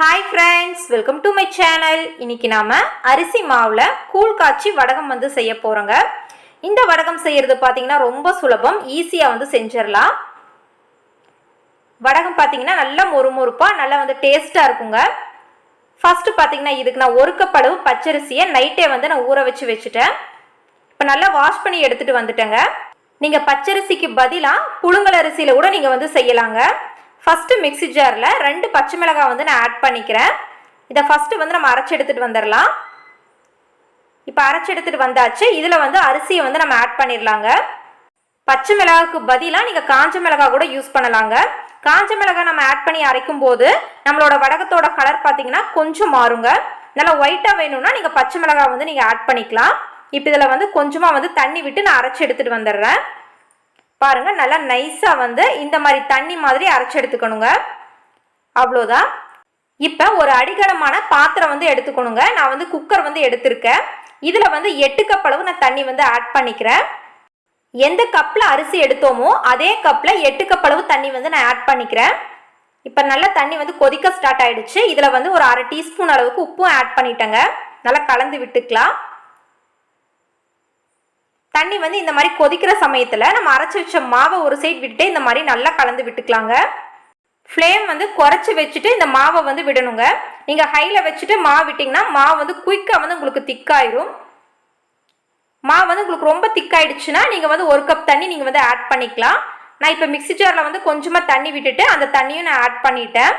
Hi friends welcome to my channel இன்னைக்கு நாம அரிசி மாவில் கூழ் காய்ச்சி வடகம் வந்து செய்ய போகிறோங்க இந்த வடகம் செய்யறது பார்த்தீங்கன்னா ரொம்ப சுலபம். ஈஸியாக வந்து செஞ்சிடலாம். வடகம் பார்த்தீங்கன்னா நல்லா மொறுமொறுப்பாக நல்லா வந்து டேஸ்ட்டாக இருக்குங்க. ஃபஸ்ட்டு பார்த்தீங்கன்னா இதுக்கு நான் ஒரு கப் அளவு பச்சரிசியை நைட்டே வந்து நான் ஊற வச்சு வச்சுட்டேன். இப்போ நல்லா வாஷ் பண்ணி எடுத்துகிட்டு வந்துட்டேங்க. நீங்கள் பச்சரிசிக்கு பதிலாக புழுங்கல் அரிசியில் கூட நீங்கள் வந்து செய்யலாங்க. ஃபஸ்ட்டு மிக்ஸி ஜாரில் ரெண்டு பச்சை மிளகாய் வந்து நான் ஆட் பண்ணிக்கிறேன். இதை ஃபஸ்ட்டு வந்து நம்ம அரைச்சி எடுத்துகிட்டு வந்துடலாம் இப்போ அரைச்சி எடுத்துகிட்டு வந்தாச்சு. இதில் வந்து அரிசியை வந்து நம்ம ஆட் பண்ணிடலாங்க பச்சை மிளகாவுக்கு பதிலாக நீங்கள் காஞ்ச மிளகாய் கூட யூஸ் பண்ணலாங்க. காஞ்ச மிளகாய் நம்ம ஆட் பண்ணி அரைக்கும் போது நம்மளோட வடகத்தோட கலர் பார்த்தீங்கன்னா கொஞ்சம் மாறுங்க. நல்லா ஒயிட்டாக வேணும்னா நீங்கள் பச்சை மிளகாய் வந்து நீங்கள் ஆட் பண்ணிக்கலாம். இப்போ இதில் வந்து கொஞ்சமாக வந்து தண்ணி விட்டு நான் அரைச்சி எடுத்துகிட்டு வந்துடுறேன். பாருங்கள் நல்லா நைஸாக வந்து இந்த மாதிரி தண்ணி மாதிரி அரைச்சி எடுத்துக்கணுங்க. அவ்வளோதான். இப்போ ஒரு அடிகனமான பாத்திரம் வந்து எடுத்துக்கணுங்க. நான் வந்து குக்கர் வந்து எடுத்திருக்கேன். இதில் வந்து எட்டு கப் அளவு நான் தண்ணி வந்து ஆட் பண்ணிக்கிறேன். எந்த கப்பில் அரிசி எடுத்தோமோ அதே கப்பில் எட்டு கப் அளவு தண்ணி வந்து நான் ஆட் பண்ணிக்கிறேன். இப்போ நல்லா தண்ணி வந்து கொதிக்க ஸ்டார்ட் ஆகிடுச்சு இதில் வந்து ஒரு அரை டீஸ்பூன் அளவுக்கு உப்பும் ஆட் பண்ணிட்டேங்க. நல்லா கலந்து விட்டுக்கலாம். தண்ணி வந்து இந்த மாதிரி கொதிக்கிற சமயத்தில் நம்ம அரைச்சி வச்ச மாவை ஒரு சைடு விட்டுட்டு இந்த மாதிரி நல்லா கலந்து விட்டுக்கலாங்க. ஃப்ளேம் வந்து குறைச்சி வச்சுட்டு இந்த மாவை வந்து விடணுங்க. நீங்கள் ஹையில் வச்சுட்டு மாவு விட்டிங்கன்னா மாவு வந்து குயிக்காக வந்து உங்களுக்கு திக்காயிரும். மாவு வந்து உங்களுக்கு ரொம்ப திக்காயிடுச்சுன்னா நீங்கள் வந்து ஒரு கப் தண்ணி நீங்கள் வந்து ஆட் பண்ணிக்கலாம். நான் இப்போ மிக்சி ஜாரில் வந்து கொஞ்சமாக தண்ணி விட்டுட்டு அந்த தண்ணியும் நான் ஆட் பண்ணிட்டேன்.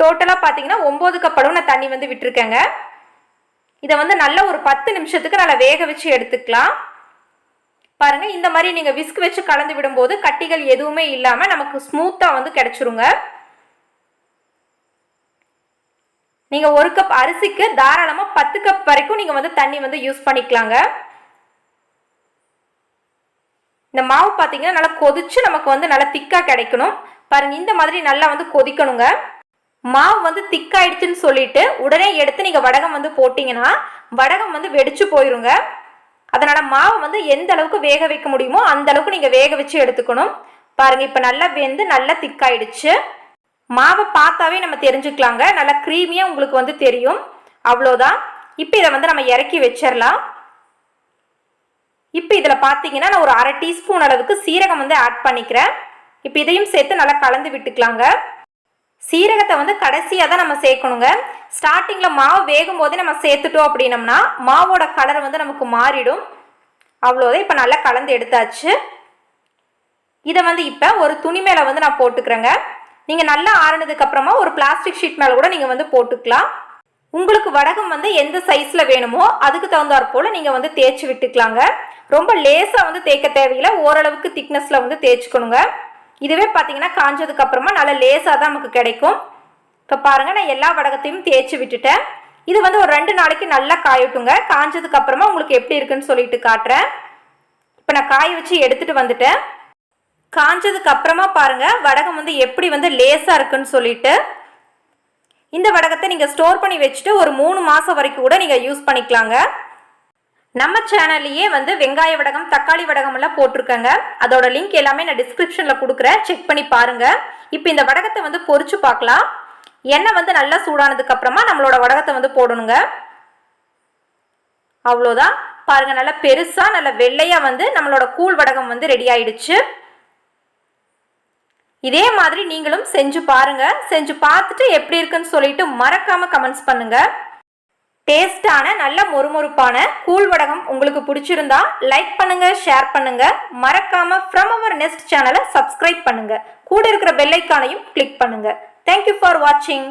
டோட்டலாக பார்த்தீங்கன்னா ஒம்பது கப் அளவு நான் தண்ணி வந்து விட்டுருக்கேங்க. இதை வந்து நல்லா ஒரு பத்து நிமிஷத்துக்கு நல்லா வேக வச்சு எடுத்துக்கலாம். பாருங்கள் இந்த மாதிரி நீங்கள் விஸ்க் வச்சு கலந்து விடும்போது கட்டிகள் எதுவுமே இல்லாமல் நமக்கு ஸ்மூத்தாக வந்து கிடைச்சிருங்க. நீங்கள் ஒரு கப் அரிசிக்கு தாராளமாக பத்து கப் வரைக்கும் நீங்கள் வந்து தண்ணி வந்து யூஸ் பண்ணிக்கலாங்க. இந்த மாவு பார்த்தீங்கன்னா நல்லா கொதிச்சு நமக்கு வந்து நல்லா திக்காக கிடைக்கணும். பாருங்க இந்த மாதிரி நல்லா வந்து கொதிக்கணுங்க. மாவு வந்து திக்காயிடுச்சுன்னு சொல்லிட்டு உடனே எடுத்து நீங்கள் வடகம் வந்து போட்டிங்கன்னா வடகம் வந்து வெடிச்சு போயிருங்க. அதனால் மாவை வந்து எந்த அளவுக்கு வேக வைக்க முடியுமோ அந்த அளவுக்கு நீங்கள் வேக வச்சு எடுத்துக்கணும். பாருங்கள் இப்போ நல்லா வெந்து நல்லா திக்காயிடுச்சு மாவை பார்த்தாவே நம்ம தெரிஞ்சுக்கலாங்க. நல்லா க்ரீமியாக உங்களுக்கு வந்து தெரியும். அவ்வளோதான். இப்போ இதை வந்து நம்ம இறக்கி வச்சிடலாம். இப்போ இதில் பார்த்தீங்கன்னா நான் ஒரு அரை டீஸ்பூன் அளவுக்கு சீரகம் வந்து ஆட் பண்ணிக்கிறேன். இப்போ இதையும் சேர்த்து நல்லா கலந்து விட்டுக்கலாங்க. சீரகத்தை வந்து கடைசியாக தான் நம்ம சேர்க்கணுங்க. ஸ்டார்டிங்கில் மாவு வேகும் போதே நம்ம சேர்த்துட்டோம் அப்படின்னம்னா மாவோட கலர் வந்து நமக்கு மாறிடும். அவ்வளோதான் இப்போ நல்லா கலந்து எடுத்தாச்சு. இதை வந்து இப்போ ஒரு துணி மேலே வந்து நான் போட்டுக்கிறேங்க. நீங்கள் நல்லா ஆறினதுக்கப்புறமா ஒரு பிளாஸ்டிக் ஷீட் மேலே கூட நீங்கள் வந்து போட்டுக்கலாம். உங்களுக்கு வடகம் வந்து எந்த சைஸில் வேணுமோ அதுக்கு தகுந்தாற் போல் நீங்கள் வந்து தேய்ச்சி விட்டுக்கலாங்க. ரொம்ப லேசாக வந்து தேய்க்க தேவையில்லை. ஓரளவுக்கு திக்னஸில் வந்து தேய்ச்சிக்கணுங்க. இதுவே பார்த்தீங்கன்னா காஞ்சதுக்கு அப்புறமா நல்லா லேசாக தான் நமக்கு கிடைக்கும். இப்போ பாருங்கள் நான் எல்லா வடகத்தையும் தேய்ச்சி விட்டுட்டேன். இது வந்து ஒரு ரெண்டு நாளைக்கு நல்லா காயட்டுங்க. காஞ்சதுக்கு அப்புறமா உங்களுக்கு எப்படி இருக்குன்னு சொல்லிட்டு காட்டுறேன். இப்போ நான் காய வச்சு எடுத்துட்டு வந்துட்டேன். காஞ்சதுக்கு அப்புறமா பாருங்க வடகம் வந்து எப்படி வந்து லேசாக இருக்குன்னு சொல்லிட்டு. இந்த வடகத்தை நீங்கள் ஸ்டோர் பண்ணி வச்சுட்டு ஒரு மூணு மாதம் வரைக்கும் கூட நீங்கள் யூஸ் பண்ணிக்கலாங்க. நம்ம சேனல்லையே வந்து வெங்காய வடகம் தக்காளி வடகம் எல்லாம் போட்டிருக்கேங்க. அதோட லிங்க் எல்லாமே நான் டிஸ்கிரிப்ஷனில் கொடுக்குறேன். செக் பண்ணி பாருங்க. இப்போ இந்த வடகத்தை வந்து பொறிச்சு பார்க்கலாம். எண்ணெய் வந்து நல்லா சூடானதுக்கு அப்புறமா நம்மளோட வடகத்தை வந்து போடணுங்க. அவ்வளோதான். பாருங்க நல்லா பெருசா நல்ல வெள்ளையா வந்து நம்மளோட கூழ் வடகம் வந்து ரெடி ஆயிடுச்சு. இதே மாதிரி நீங்களும் செஞ்சு பாருங்க. செஞ்சு பார்த்துட்டு எப்படி இருக்குன்னு சொல்லிட்டு மறக்காம கமெண்ட்ஸ் பண்ணுங்க. டேஸ்டான நல்ல மொறுமொறுப்பான கூழ் வடகம் உங்களுக்கு பிடிச்சிருந்தா லைக் பண்ணுங்க ஷேர் பண்ணுங்க. மறக்காம ஃப்ரம் அவர் நெக்ஸ்ட் சேனலை சப்ஸ்கிரைப் பண்ணுங்க. கூட இருக்கிற பெல்லைக்கானையும் கிளிக் பண்ணுங்க. தேங்க்யூ ஃபார் வாட்சிங்